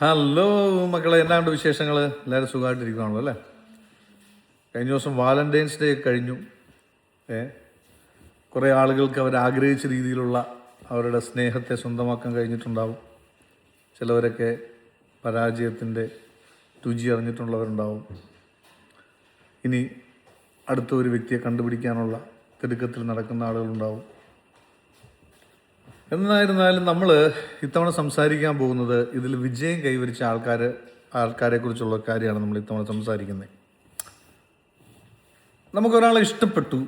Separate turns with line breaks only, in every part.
Hello മക്കളെ എന്നാണ്ട് വിശേഷങ്ങൾ എല്ലാവരും സുഖമായിട്ടിരിക്കുകയാണല്ലോ അല്ലേ? കഴിഞ്ഞ ദിവസം വാലന്റൈൻസ് ഡേ കഴിഞ്ഞു. ഏ? കുറേ ആളുകൾക്ക് അവർ ആഗ്രഹിച്ച രീതിയിലുള്ള അവരുടെ സ്നേഹത്തെ സ്വന്തമാക്കാൻ കഴിഞ്ഞിട്ടുണ്ടാവും. ചിലവരൊക്കെ പരാജയത്തിന്റെ രുചി അറിഞ്ഞിട്ടുള്ളവരുണ്ടാവും. ഇനി അടുത്ത ഒരു വ്യക്തിയെ കണ്ടുപിടിക്കാനുള്ള തിടുക്കത്തിൽ നടക്കുന്ന ആളുകളുണ്ടാവും. എന്നായിരുന്നാലും നമ്മൾ ഇത്തവണ സംസാരിക്കാൻ പോകുന്നത് ഇതിൽ വിജയം കൈവരിച്ച ആൾക്കാർ ആൾക്കാരെ കുറിച്ചുള്ള കാര്യമാണ് നമ്മൾ ഇത്തവണ സംസാരിക്കുന്നത്. നമുക്കൊരാളെ ഇഷ്ടപ്പെട്ടു.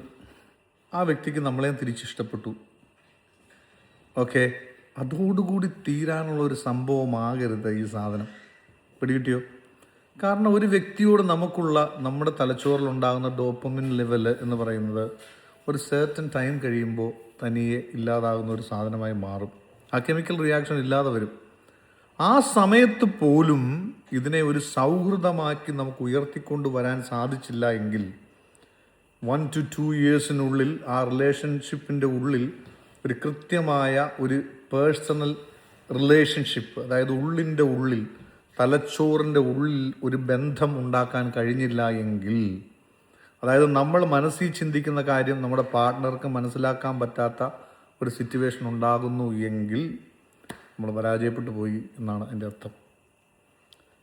ആ വ്യക്തിക്ക് നമ്മളെയും തിരിച്ചിഷ്ടപ്പെട്ടു. ഓക്കെ? അതോടുകൂടി തീരാനുള്ള ഒരു സംഭവമാകരുത് ഈ സാധനം. പിടികിട്ടിയോ? കാരണം ഒരു വ്യക്തിയോട് നമുക്കുള്ള നമ്മുടെ തലച്ചോറിലുണ്ടാകുന്ന ഡോപ്പമിൻ ലെവൽ എന്ന് പറയുന്നത് ഒരു സേർട്ടൻ ടൈം കഴിയുമ്പോൾ തനിയെ ഇല്ലാതാകുന്ന ഒരു സാധനമായി മാറും. ആ കെമിക്കൽ റിയാക്ഷൻ ഇല്ലാതെ വരും. ആ സമയത്ത് പോലും ഇതിനെ ഒരു സൗഹൃദമാക്കി നമുക്ക് ഉയർത്തിക്കൊണ്ട് വരാൻ സാധിച്ചില്ല എങ്കിൽ വൺ ടു ടു ഇയേഴ്സിനുള്ളിൽ ആ റിലേഷൻഷിപ്പിന്റെ ഉള്ളിൽ ഒരു കൃത്യമായ ഒരു പേഴ്സണൽ റിലേഷൻഷിപ്പ് അതായത് ഉള്ളിന്റെ ഉള്ളിൽ തലച്ചോറിന്റെ ഉള്ളിൽ ഒരു ബന്ധം ഉണ്ടാക്കാൻ കഴിഞ്ഞില്ല എങ്കിൽ അതായത് നമ്മൾ മനസ്സിൽ ചിന്തിക്കുന്ന കാര്യം നമ്മുടെ പാർട്ട്ണർക്ക് മനസ്സിലാക്കാൻ പറ്റാത്ത ഒരു സിറ്റുവേഷൻ ഉണ്ടാകുന്നു എങ്കിൽ നമ്മൾ പരാജയപ്പെട്ടു പോയി എന്നാണ് എന്റെ അർത്ഥം.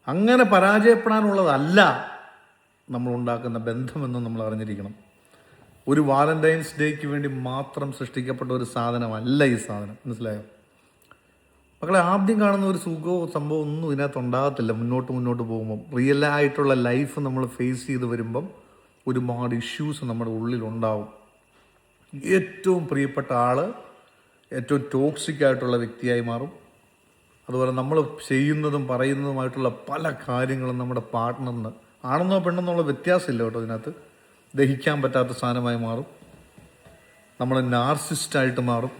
അങ്ങനെ പരാജയപ്പെടാനുള്ളതല്ല നമ്മൾ ഉണ്ടാക്കുന്ന ബന്ധമെന്ന് നമ്മൾ അറിഞ്ഞിരിക്കണം. ഒരു വാലന്റൈൻസ് ഡേക്ക് വേണ്ടി മാത്രം സൃഷ്ടിക്കപ്പെട്ട ഒരു സാധനമല്ല ഈ സാധനം. മനസ്സിലായോ? മക്കളെ ആദ്യം കാണുന്ന ഒരു സുഖമോ സംഭവം ഒന്നും ഇതിനകത്ത് ഉണ്ടാകത്തില്ല. മുന്നോട്ട് മുന്നോട്ട് പോകുമ്പം. റിയലായിട്ടുള്ള ലൈഫ് നമ്മൾ ഫേസ് ചെയ്ത് വരുമ്പം ഒരുപാട് ഇഷ്യൂസ് നമ്മുടെ ഉള്ളിലുണ്ടാവും. ഏറ്റവും പ്രിയപ്പെട്ട ആൾ ഏറ്റവും ടോക്സിക് ആയിട്ടുള്ള വ്യക്തിയായി മാറും. അതുപോലെ നമ്മൾ ചെയ്യുന്നതും പറയുന്നതുമായിട്ടുള്ള പല കാര്യങ്ങളും നമ്മുടെ പാർട്ട്ണറിന് ആണെന്നോ പെണ്ണെന്നുള്ള വ്യത്യാസമില്ല കേട്ടോ അതിനകത്ത് ദഹിക്കാൻ പറ്റാത്ത സാധനമായി മാറും. നമ്മൾ നാർസിസ്റ്റായിട്ട് മാറും.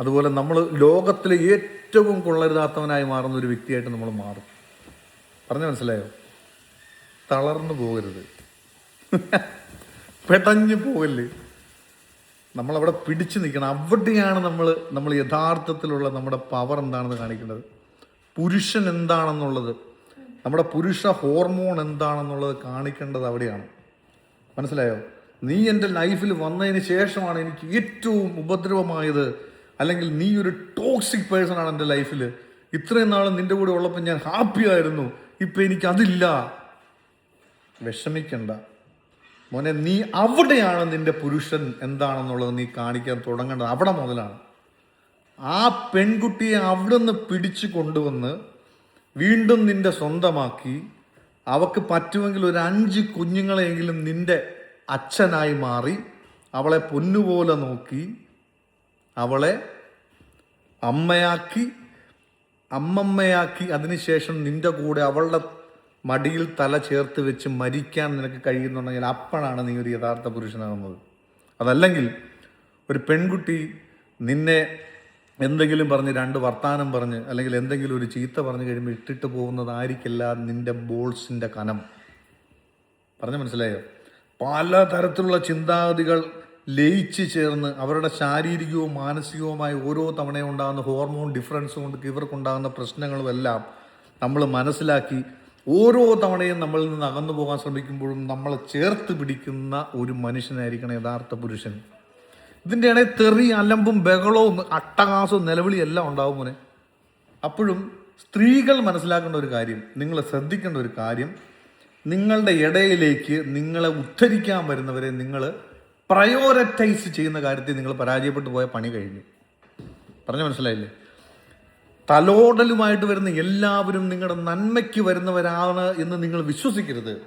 അതുപോലെ നമ്മൾ ലോകത്തിലെ ഏറ്റവും കൊള്ളരുതാത്തവനായി മാറുന്ന ഒരു വ്യക്തിയായിട്ട് നമ്മൾ മാറും. പറഞ്ഞു മനസ്സിലായോ? തളർന്നു പോകരുത്. പെടഞ്ഞു പോകല്ലേ? നമ്മളവിടെ പിടിച്ചു നിൽക്കണം. അവിടെയാണ് നമ്മൾ നമ്മൾ യഥാർത്ഥത്തിലുള്ള നമ്മുടെ പവർ എന്താണെന്ന് കാണിക്കേണ്ടത്. പുരുഷൻ എന്താണെന്നുള്ളത് നമ്മുടെ പുരുഷ ഹോർമോൺ എന്താണെന്നുള്ളത് കാണിക്കേണ്ടത് അവിടെയാണ്. മനസ്സിലായോ? നീ എന്റെ ലൈഫിൽ വന്നതിന് ശേഷമാണ് എനിക്ക് ഏറ്റവും ഉപദ്രവമായത്. അല്ലെങ്കിൽ നീ ഒരു ടോക്സിക് പേഴ്സൺ ആണ് എന്റെ ലൈഫിൽ ഇത്രയും നാൾ നിന്റെ കൂടെ ഉള്ളപ്പോൾ ഞാൻ ഹാപ്പി ആയിരുന്നു. ഇപ്പം എനിക്കതില്ല വിഷമിക്കണ്ട. മോനെ നീ അവിടെയാണ് നിന്റെ പുരുഷൻ എന്താണെന്നുള്ളത് നീ കാണിക്കാൻ തുടങ്ങേണ്ടത്. അവിടെ മുതലാണ്. ആ പെൺകുട്ടിയെ അവിടെ നിന്ന് പിടിച്ചു കൊണ്ടുവന്ന് വീണ്ടും നിന്റെ സ്വന്തമാക്കി. അവക്ക് പറ്റുമെങ്കിൽ ഒരു അഞ്ച് കുഞ്ഞുങ്ങളെങ്കിലും നിന്റെ അച്ഛനായി മാറി. അവളെ പൊന്നുപോലെ നോക്കി. അവളെ അമ്മയാക്കി. അമ്മമ്മയാക്കി. അതിനുശേഷം നിന്റെ കൂടെ അവളുടെ മടിയിൽ തല ചേർത്ത് വെച്ച് മരിക്കാൻ നിനക്ക് കഴിയുന്നുണ്ടെങ്കിൽ അപ്പോഴാണ് നീ ഒരു യഥാർത്ഥ പുരുഷനാകുന്നത്. അതല്ലെങ്കിൽ ഒരു പെൺകുട്ടി നിന്നെ എന്തെങ്കിലും പറഞ്ഞ് രണ്ട് വർത്താനം പറഞ്ഞ് അല്ലെങ്കിൽ എന്തെങ്കിലും ഒരു ചീത്ത പറഞ്ഞ് കഴിയുമ്പോൾ ഇട്ടിട്ട് പോകുന്നതായിരിക്കില്ല നിന്റെ ബോൾസിന്റെ കനം. പറഞ്ഞു മനസ്സിലായോ? പല തരത്തിലുള്ള ചിന്താഗതികൾ ലയിച്ച് ചേർന്ന് അവരുടെ ശാരീരികവും മാനസികവുമായ ഓരോ തവണയും ഉണ്ടാകുന്ന ഹോർമോൺ ഡിഫറൻസ് കൊണ്ട് ഇവർക്കുണ്ടാകുന്ന പ്രശ്നങ്ങളുമെല്ലാം നമ്മൾ മനസ്സിലാക്കി ഓരോ തവണയും നമ്മളിൽ നിന്ന് അകന്നു പോകാൻ ശ്രമിക്കുമ്പോഴും നമ്മളെ ചേർത്ത് പിടിക്കുന്ന ഒരു മനുഷ്യനായിരിക്കണം യഥാർത്ഥ പുരുഷൻ. ഇതിന്റെ ഇടയിൽ തെറി അലമ്പും ബഹളവും അട്ടഹാസവും നിലവിളിയും എല്ലാം ഉണ്ടാവും മോനെ. അപ്പോഴും സ്ത്രീകൾ മനസ്സിലാക്കേണ്ട ഒരു കാര്യം നിങ്ങൾ ശ്രദ്ധിക്കേണ്ട ഒരു കാര്യം നിങ്ങളുടെ ഇടയിലേക്ക് നിങ്ങളെ ഉദ്ധരിക്കാൻ വരുന്നവരെ നിങ്ങൾ പ്രയോറിറ്റൈസ് ചെയ്യുന്ന കാര്യത്തിൽ നിങ്ങൾ പരാജയപ്പെട്ടു പോയ പണി കഴിഞ്ഞു. പറഞ്ഞു മനസ്സിലായില്ലേ? തലോടലുമായിട്ട് വരുന്ന എല്ലാവരും നിങ്ങളുടെ നന്മയ്ക്ക് വരുന്നവരാണ് എന്ന് നിങ്ങൾ വിശ്വസിക്കരുത്.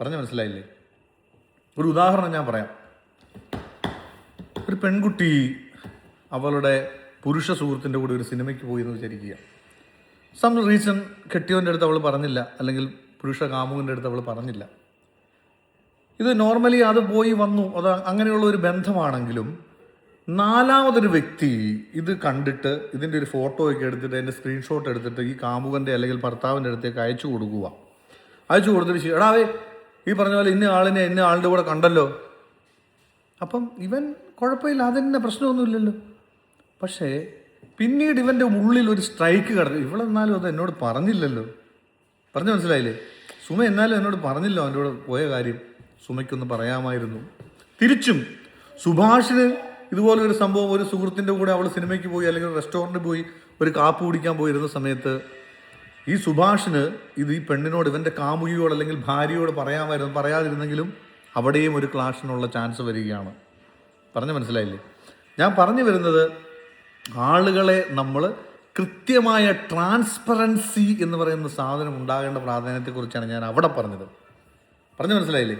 പറഞ്ഞു മനസ്സിലായില്ലേ? ഒരു ഉദാഹരണം ഞാൻ പറയാം. ഒരു പെൺകുട്ടി അവളുടെ പുരുഷ സുഹൃത്തിന്റെ കൂടെ ഒരു സിനിമയ്ക്ക് പോയി എന്ന് വിചാരിക്കുക. സം റീസൺ കെട്ടിയവന്റെ അടുത്ത് അവൾ പറഞ്ഞില്ല. അല്ലെങ്കിൽ പുരുഷ കാമുകന്റെ അടുത്ത് അവൾ പറഞ്ഞില്ല. ഇത് നോർമലി അത് പോയി വന്നു. അത് അങ്ങനെയുള്ള ഒരു ബന്ധമാണെങ്കിലും നാലാമതൊരു വ്യക്തി ഇത് കണ്ടിട്ട് ഇതിന്റെ ഒരു ഫോട്ടോ ഒക്കെ എടുത്തിട്ട് അതിന്റെ സ്ക്രീൻഷോട്ട് എടുത്തിട്ട് ഈ കാമുകന്റെ അല്ലെങ്കിൽ ഭർത്താവിന്റെ അടുത്തേക്ക് അയച്ചു കൊടുക്കുക. അയച്ചു കൊടുത്തിട്ട് ശരി, എടാ വേ ഈ പറഞ്ഞ പോലെ ഇന്ന ആളിനെ ഇന്ന ആളുടെ കൂടെ കണ്ടല്ലോ. അപ്പം ഇവൻ കുഴപ്പമില്ല അതിന് പ്രശ്നമൊന്നുമില്ലല്ലോ. പക്ഷേ പിന്നീട് ഇവന്റെ ഉള്ളിൽ ഒരു സ്ട്രൈക്ക് കിടക്കും. ഇവളെന്നാലും അത് എന്നോട് പറഞ്ഞില്ലല്ലോ. പറഞ്ഞു മനസ്സിലായില്ലേ? സുമ എന്നാലും എന്നോട് പറഞ്ഞില്ല അവന്റെ കൂടെ പോയ കാര്യം. സുമയ്ക്കൊന്ന് പറയാമായിരുന്നു. തിരിച്ചും സുഭാഷിന് ഇതുപോലെ ഒരു സംഭവം ഒരു സുഹൃത്തിന്റെ കൂടെ അവൾ സിനിമയ്ക്ക് പോയി അല്ലെങ്കിൽ റെസ്റ്റോറന്റിൽ പോയി ഒരു കാപ്പ് കുടിക്കാൻ പോയിരുന്ന സമയത്ത് ഈ സുഭാഷിന് ഇത് ഈ പെണ്ണിനോട് ഇവന്റെ കാമുകിയോട് അല്ലെങ്കിൽ ഭാര്യയോട് പറയാമായിരുന്നു പറയാതിരുന്നെങ്കിലും അവിടെയും ഒരു ക്ലാഷിനുള്ള ചാൻസ് വരികയാണ്. പറഞ്ഞു മനസ്സിലായില്ലേ? ഞാൻ പറഞ്ഞു വരുന്നത് ആളുകളെ നമ്മൾ കൃത്യമായ ട്രാൻസ്പെറൻസി എന്ന് പറയുന്ന സാധനം ഉണ്ടാകേണ്ട പ്രാധാന്യത്തെക്കുറിച്ചാണ് ഞാൻ അവിടെ പറഞ്ഞത്. പറഞ്ഞു മനസ്സിലായില്ലേ?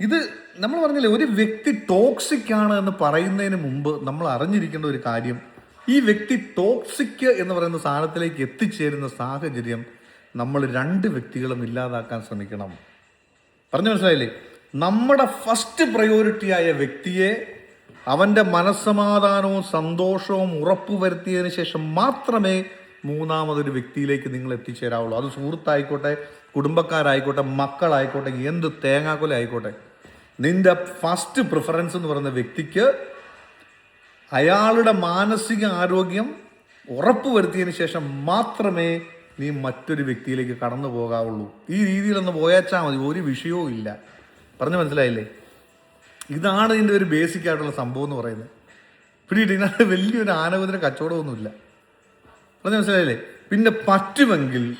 ഇത് നമ്മൾ പറഞ്ഞില്ലേ ഒരു വ്യക്തി ടോക്സിക് ആണ് എന്ന് പറയുന്നതിന് മുമ്പ് നമ്മൾ അറിഞ്ഞിരിക്കേണ്ട ഒരു കാര്യം. ഈ വ്യക്തി ടോക്സിക് എന്ന് പറയുന്ന സാധനത്തിലേക്ക് എത്തിച്ചേരുന്ന സാഹചര്യം നമ്മൾ രണ്ട് വ്യക്തികളും ഇല്ലാതാക്കാൻ ശ്രമിക്കണം. പറഞ്ഞു മനസ്സിലായില്ലേ? നമ്മുടെ ഫസ്റ്റ് പ്രയോറിറ്റിയായ വ്യക്തിയെ അവന്റെ മനസ്സമാധാനവും സന്തോഷവും ഉറപ്പുവരുത്തിയതിനു ശേഷം മാത്രമേ മൂന്നാമതൊരു വ്യക്തിയിലേക്ക് നിങ്ങൾ എത്തിച്ചേരാവുള്ളൂ. അത് സുഹൃത്തായിക്കോട്ടെ കുടുംബക്കാരായിക്കോട്ടെ മക്കളായിക്കോട്ടെ എന്ത് തേങ്ങാക്കൊല ആയിക്കോട്ടെ നിന്റെ ഫസ്റ്റ് പ്രിഫറൻസ് എന്ന് പറയുന്ന വ്യക്തിക്ക് അയാളുടെ മാനസിക ആരോഗ്യം ഉറപ്പ് വരുത്തിയതിന് ശേഷം മാത്രമേ നീ മറ്റൊരു വ്യക്തിയിലേക്ക് കടന്നു പോകാവുള്ളൂ. ഈ രീതിയിലൊന്ന് പോയാച്ചാൽ മതി ഒരു വിഷയവും ഇല്ല. പറഞ്ഞു മനസ്സിലായില്ലേ? ഇതാണ് ഇതിന്റെ ഒരു ബേസിക് ആയിട്ടുള്ള സംഭവം എന്ന് പറയുന്നത്. പിന്നീട് ഇതിനകത്ത് വലിയൊരു ആനകുതിര കച്ചവടമൊന്നുമില്ല. പറഞ്ഞു മനസ്സിലായില്ലേ? പിന്നെ പറ്റുമെങ്കിൽ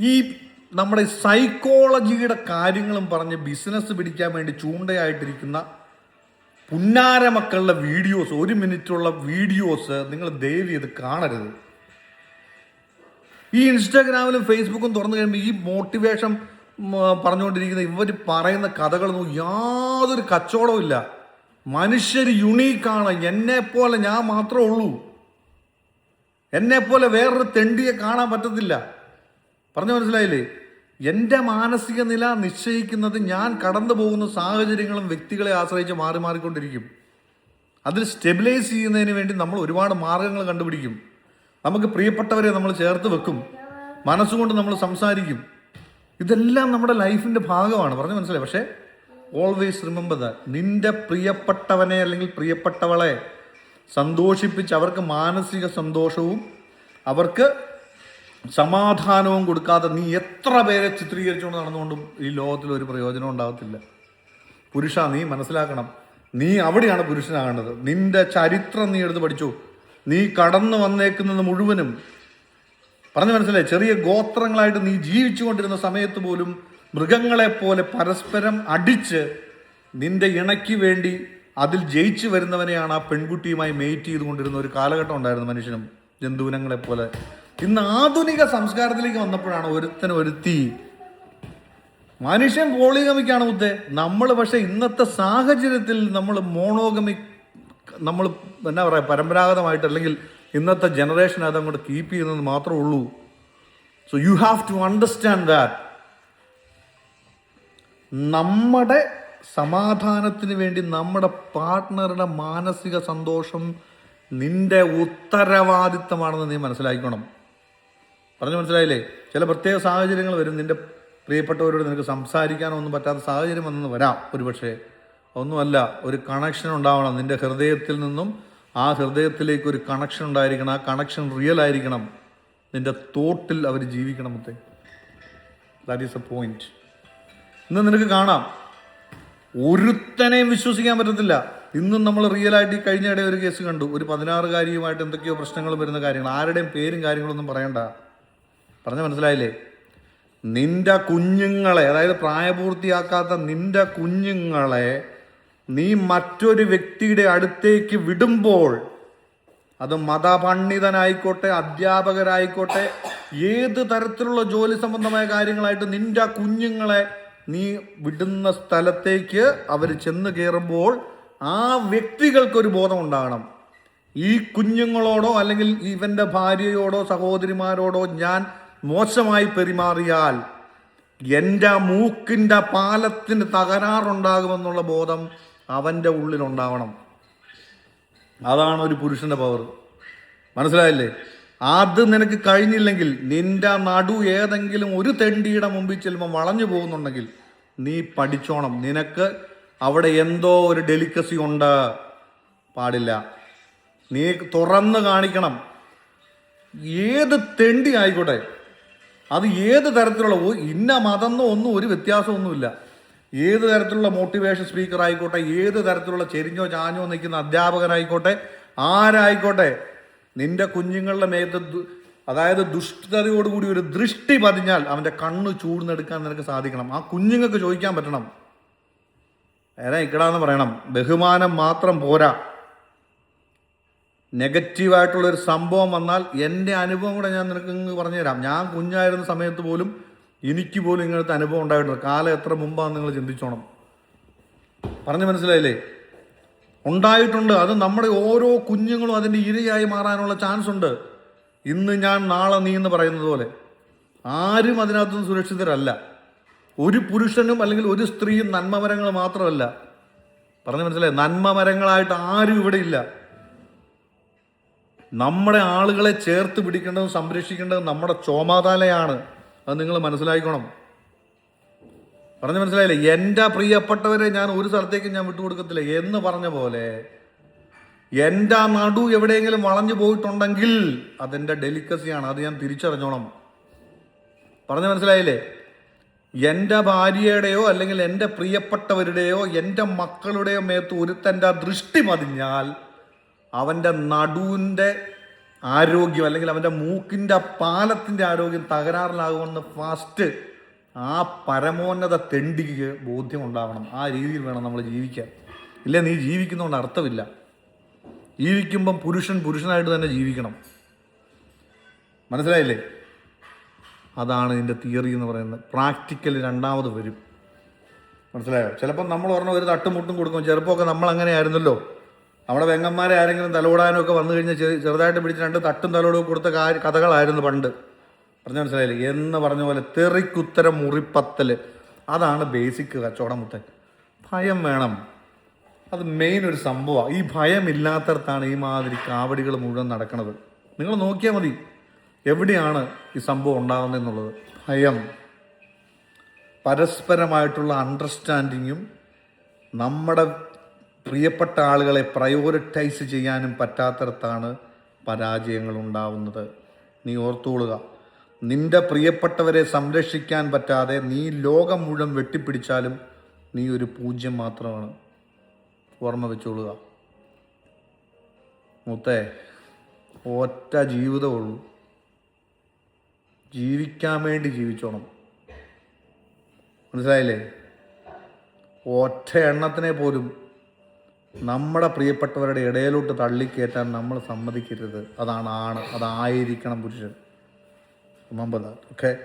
ഈ നമ്മുടെ സൈക്കോളജിയുടെ കാര്യങ്ങളും പറഞ്ഞ് ബിസിനസ് പിടിക്കാൻ വേണ്ടി ചൂണ്ടയായിട്ടിരിക്കുന്ന പുന്നാര മക്കളുടെ വീഡിയോസ് ഒരു മിനിറ്റുള്ള വീഡിയോസ് നിങ്ങൾ ദയവ് ചെയ്ത് കാണരുത്. ഈ ഇൻസ്റ്റാഗ്രാമിലും ഫേസ്ബുക്കും തുറന്നു കഴിയുമ്പോൾ ഈ മോട്ടിവേഷൻ പറഞ്ഞുകൊണ്ടിരിക്കുന്ന ഇവർ പറയുന്ന കഥകളൊന്നും യാതൊരു കച്ചവടവും ഇല്ല. മനുഷ്യർ യുണീക്കാണ് എന്നെ പോലെ ഞാൻ മാത്രമേ ഉള്ളൂ. എന്നെ പോലെ വേറൊരു തെണ്ടിയെ കാണാൻ പറ്റത്തില്ല. പറഞ്ഞു മനസ്സിലായില്ലേ? എന്റെ മാനസിക നില നിശ്ചയിക്കുന്നത് ഞാൻ കടന്നു പോകുന്ന സാഹചര്യങ്ങളും വ്യക്തികളെ ആശ്രയിച്ച് മാറി മാറിക്കൊണ്ടിരിക്കും. അതിൽ സ്റ്റെബിലൈസ് ചെയ്യുന്നതിന് വേണ്ടി നമ്മൾ ഒരുപാട് മാർഗങ്ങൾ കണ്ടുപിടിക്കും. നമുക്ക് പ്രിയപ്പെട്ടവരെ നമ്മൾ ചേർത്ത് വെക്കും. മനസ്സുകൊണ്ട് നമ്മൾ സംസാരിക്കും. ഇതെല്ലാം നമ്മുടെ ലൈഫിന്റെ ഭാഗമാണ്. പറഞ്ഞു മനസ്സിലായി? പക്ഷേ ഓൾവേസ് റിമെമ്പർ ദാറ്റ് നിന്റെ പ്രിയപ്പെട്ടവനെ അല്ലെങ്കിൽ പ്രിയപ്പെട്ടവളെ സന്തോഷിപ്പിച്ച് അവർക്ക് മാനസിക സന്തോഷവും അവർക്ക് സമാധാനവും കൊടുക്കാതെ നീ എത്ര പേരെ ചിത്രീകരിച്ചുകൊണ്ട് നടന്നുകൊണ്ടും ഈ ലോകത്തിൽ ഒരു പ്രയോജനം ഉണ്ടാകത്തില്ല. പുരുഷ നീ മനസ്സിലാക്കണം. നീ അവിടെയാണ് പുരുഷനാകേണ്ടത്. നിന്റെ ചരിത്രം നീ എടുത്ത് പഠിച്ചു. നീ കടന്നു വന്നേക്കുന്നത് മുഴുവനും പറഞ്ഞു മനസ്സിലായി? ചെറിയ ഗോത്രങ്ങളായിട്ട് നീ ജീവിച്ചുകൊണ്ടിരുന്ന സമയത്ത് പോലും മൃഗങ്ങളെപ്പോലെ പരസ്പരം അടിച്ച് നിന്റെ ഇണയ്ക്ക് വേണ്ടി അതിൽ ജയിച്ചു വരുന്നവനെയാണ് ആ പെൺകുട്ടിയുമായി മെയ്റ്റ് ചെയ്തുകൊണ്ടിരുന്ന ഒരു കാലഘട്ടം ഉണ്ടായിരുന്നു മനുഷ്യനും ജന്തുവിനങ്ങളെ പോലെ. ഇന്ന് ആധുനിക സംസ്കാരത്തിലേക്ക് വന്നപ്പോഴാണ് ഒരുത്തൻ ഒരുത്തി. മനുഷ്യൻ പോളിഗമിക്കാണ് മുത്തേ. നമ്മൾ പക്ഷേ ഇന്നത്തെ സാഹചര്യത്തിൽ നമ്മൾ മോണോഗമി നമ്മൾ എന്നാ പറയുക പരമ്പരാഗതമായിട്ട് അല്ലെങ്കിൽ ഇന്നത്തെ ജനറേഷൻ അത് അങ്ങോട്ട് കീപ്പ് ചെയ്യുന്നത് മാത്രമേ ഉള്ളൂ. So you have to understand that നമ്മുടെ സമാധാനത്തിന് വേണ്ടി നമ്മുടെ പാർട്ട്ണറുടെ മാനസിക സന്തോഷം നിന്റെ ഉത്തരവാദിത്തമാണെന്ന് നീ മനസ്സിലാക്കണം പറഞ്ഞു മനസ്സിലായില്ലേ? ചില പ്രത്യേക സാഹചര്യങ്ങൾ വരും. നിന്റെ പ്രിയപ്പെട്ടവരോട് നിനക്ക് സംസാരിക്കാനോ ഒന്നും പറ്റാത്ത സാഹചര്യം വന്നെന്ന് വരാം ഒരുപക്ഷെ. ഒന്നുമല്ല ഒരു കണക്ഷൻ ഉണ്ടാവണം. നിന്റെ ഹൃദയത്തിൽ നിന്നും ആ ഹൃദയത്തിലേക്ക് ഒരു കണക്ഷൻ ഉണ്ടായിരിക്കണം. ആ കണക്ഷൻ റിയൽ ആയിരിക്കണം. നിന്റെ തോട്ടിൽ അവർ ജീവിക്കണം മുത്തേ. ദാറ്റ് ഈസ് എ പോയിന്റ് ഇന്ന് നിനക്ക് കാണാം. ഒരുത്തനെയും വിശ്വസിക്കാൻ പറ്റത്തില്ല. ഇന്നും നമ്മൾ റിയൽ ആയിട്ട് കഴിഞ്ഞ ഇടയിൽ ഒരു കേസ് കണ്ടു. ഒരു പതിനാറുകാരിയുമായിട്ട് എന്തൊക്കെയോ പ്രശ്നങ്ങൾ വരുന്ന കാര്യങ്ങൾ. ആരുടെയും പേരും കാര്യങ്ങളൊന്നും പറയണ്ട. പറഞ്ഞ മനസ്സിലായില്ലേ? നിന്റെ കുഞ്ഞുങ്ങളെ അതായത് പ്രായപൂർത്തിയാക്കാത്ത നിന്റെ കുഞ്ഞുങ്ങളെ നീ മറ്റൊരു വ്യക്തിയുടെ അടുത്തേക്ക് വിടുമ്പോൾ അത് മതപണ്ഡിതനായിക്കോട്ടെ അധ്യാപകരായിക്കോട്ടെ ഏത് തരത്തിലുള്ള ജോലി സംബന്ധമായ കാര്യങ്ങളായിട്ട് നിന്റെ കുഞ്ഞുങ്ങളെ നീ വിടുന്ന സ്ഥലത്തേക്ക് അവർ ചെന്ന് കയറുമ്പോൾ ആ വ്യക്തികൾക്കൊരു ബോധം ഉണ്ടാകണം ഈ കുഞ്ഞുങ്ങളോടോ അല്ലെങ്കിൽ ഇവന്റെ ഭാര്യയോടോ സഹോദരിമാരോടോ ഞാൻ മോശമായി പെരുമാറിയാൽ എന്റെ മൂക്കിന്റെ പാലത്തിന് തകരാറുണ്ടാകുമെന്നുള്ള ബോധം അവന്റെ ഉള്ളിലുണ്ടാവണം. അതാണ് ഒരു പുരുഷന്റെ പവർ മനസ്സിലായില്ലേ? അത് നിനക്ക് കഴിഞ്ഞില്ലെങ്കിൽ നിന്റെ നടു ഏതെങ്കിലും ഒരു തെണ്ടിയുടെ മുമ്പിൽ ചെല്ലുമ്പോൾ വളഞ്ഞു പോകുന്നുണ്ടെങ്കിൽ നീ പഠിച്ചോണം. നിനക്ക് അവിടെ എന്തോ ഒരു ഡെലിക്കസി ഉണ്ട്. പാടില്ല. നീ തുറന്ന് കാണിക്കണം. ഏത് തെണ്ടി ആയിക്കോട്ടെ. അത് ഏത് തരത്തിലുള്ള ഇന്ന മതമെന്നോ ഒന്നും ഒരു വ്യത്യാസമൊന്നുമില്ല. ഏത് തരത്തിലുള്ള മോട്ടിവേഷൻ സ്പീക്കർ ആയിക്കോട്ടെ ഏത് തരത്തിലുള്ള ചെരിഞ്ഞോ ചാഞ്ഞോ നിൽക്കുന്ന അധ്യാപകനായിക്കോട്ടെ ആരായിക്കോട്ടെ നിന്റെ കുഞ്ഞുങ്ങളുടെ മേത്ത് അതായത് ദുഷ്ടതയോടുകൂടി ഒരു ദൃഷ്ടി പതിഞ്ഞാൽ അവന്റെ കണ്ണ് ചൂടുന്നെടുക്കാൻ നിനക്ക് സാധിക്കണം. ആ കുഞ്ഞുങ്ങൾക്ക് ചോദിക്കാൻ പറ്റണം. ഏതാ ഇക്കടാന്ന് പറയണം. ബഹുമാനം മാത്രം പോരാ. നെഗറ്റീവായിട്ടുള്ള ഒരു സംഭവം വന്നാൽ എന്റെ അനുഭവം കൂടെ ഞാൻ നിനക്ക് ഇങ്ങ് പറഞ്ഞുതരാം. ഞാൻ കുഞ്ഞായിരുന്ന സമയത്ത് പോലും എനിക്ക് പോലും ഇങ്ങനത്തെ അനുഭവം ഉണ്ടായിട്ടുണ്ട്. കാലം എത്ര മുമ്പാണെന്ന് നിങ്ങൾ ചിന്തിച്ചോണം. പറഞ്ഞു മനസ്സിലായില്ലേ? ഉണ്ടായിട്ടുണ്ട്. അത് നമ്മുടെ ഓരോ കുഞ്ഞുങ്ങളും അതിന്റെ ഇരയായി മാറാനുള്ള ചാൻസ് ഉണ്ട് ഇന്ന് ഞാൻ നാളെ നീ എന്ന് പറയുന്നത് പോലെ. ആരും അതിനകത്തുനിന്ന് സുരക്ഷിതരല്ല. ഒരു പുരുഷനും അല്ലെങ്കിൽ ഒരു സ്ത്രീയും നന്മമരങ്ങൾ മാത്രമല്ല. പറഞ്ഞു മനസ്സിലായി? നന്മമരങ്ങളായിട്ട് ആരും ഇവിടെ ഇല്ല. നമ്മുടെ ആളുകളെ ചേർത്ത് പിടിക്കേണ്ടതും സംരക്ഷിക്കേണ്ടതും നമ്മുടെ ചോമാതാലയാണ്. അത് നിങ്ങൾ മനസ്സിലാക്കണം പറഞ്ഞു മനസ്സിലായില്ലേ? എന്റെ പ്രിയപ്പെട്ടവരെ ഞാൻ ഒരു സ്ഥലത്തേക്ക് ഞാൻ വിട്ടുകൊടുക്കത്തില്ല. എന്ന് പറഞ്ഞ പോലെ എന്റെ നടു എവിടെയെങ്കിലും വളഞ്ഞു പോയിട്ടുണ്ടെങ്കിൽ അതെന്റെ ഡെലിക്കസിയാണ്. അത് ഞാൻ തിരിച്ചറിഞ്ഞോണം. പറഞ്ഞു മനസ്സിലായില്ലേ? എന്റെ ഭാര്യയുടെയോ അല്ലെങ്കിൽ എന്റെ പ്രിയപ്പെട്ടവരുടെയോ എന്റെ മക്കളുടെയോ മേത്ത് ഒരുത്തന്റെ ദൃഷ്ടി പതിഞ്ഞാൽ അവന്റെ നടുവിന്റെ ആരോഗ്യം അല്ലെങ്കിൽ അവന്റെ മൂക്കിന്റെ പാലത്തിന്റെ ആരോഗ്യം തകരാറിലാകുമെന്ന് ഫാസ്റ്റ് ആ പരമോന്നത തെണ്ടിക്ക് ബോധ്യം ഉണ്ടാവണം ആ രീതിയിൽ വേണം നമ്മൾ ജീവിക്കാൻ. ഇല്ല നീ ജീവിക്കുന്നതുകൊണ്ട് അർത്ഥമില്ല. ജീവിക്കുമ്പം പുരുഷൻ പുരുഷനായിട്ട് തന്നെ ജീവിക്കണം. മനസ്സിലായില്ലേ? അതാണ് ഇതിന്റെ തിയറി എന്ന് പറയുന്നത്. പ്രാക്ടിക്കൽ രണ്ടാമത് വരും. മനസ്സിലായോ? ചിലപ്പോൾ നമ്മൾ പറഞ്ഞ ഒരു തട്ടും മുട്ടും കൊടുക്കും. ഒക്കെ നമ്മൾ അങ്ങനെ ആയിരുന്നല്ലോ നമ്മുടെ വെങ്ങന്മാരെ ആരെങ്കിലും തലോടാനോ ഒക്കെ വന്നു കഴിഞ്ഞാൽ ചെറു- ചെറുതായിട്ട് പിടിച്ച് രണ്ട് തട്ടും തലോടും കൊടുത്ത കഥകളായിരുന്നു പണ്ട്. പറഞ്ഞു മനസ്സിലായില്ലേ? എന്ന് പറഞ്ഞ പോലെ തെറിക്കുത്തരം മുറിപ്പത്തൽ അതാണ് ബേസിക് കച്ചവടം മുത്തൻ. ഭയം വേണം. അത് മെയിൻ ഒരു സംഭവമാണ് ഈ ഭയം ഇല്ലാത്തടത്താണ് ഈ മാതിരി കാവടികൾ മുഴുവൻ നടക്കുന്നത് നിങ്ങൾ നോക്കിയാൽ മതി. എവിടെയാണ് ഈ സംഭവം ഉണ്ടാകുന്നതെന്നുള്ളത് ഭയം. പരസ്പരമായിട്ടുള്ള അണ്ടർസ്റ്റാൻഡിങ്ങും നമ്മുടെ പ്രിയപ്പെട്ട ആളുകളെ പ്രയോറിറ്റൈസ് ചെയ്യാനും പറ്റാത്തടത്താണ് പരാജയങ്ങൾ ഉണ്ടാവുന്നത് നീ ഓർത്തുകൊള്ളുക നിന്റെ പ്രിയപ്പെട്ടവരെ സംരക്ഷിക്കാൻ പറ്റാതെ നീ ലോകം മുഴുവൻ വെട്ടിപ്പിടിച്ചാലും നീ ഒരു പൂജ്യം മാത്രമാണ്. ഓർമ്മ വെച്ചോളുക. മൂത്തേ ഒറ്റ ജീവിതമുള്ളൂ ജീവിക്കാൻ വേണ്ടി ജീവിച്ചോണം. മനസ്സിലായില്ലേ? ഒറ്റ എണ്ണത്തിനെ പോലും നമ്മുടെ പ്രിയപ്പെട്ടവരുടെ ഇടയിലോട്ട് തള്ളിക്കയറ്റാൻ നമ്മൾ സമ്മതിക്കരുത്. അതാണ് ആണ്. അതായിരിക്കണം പുരുഷൻ. That okay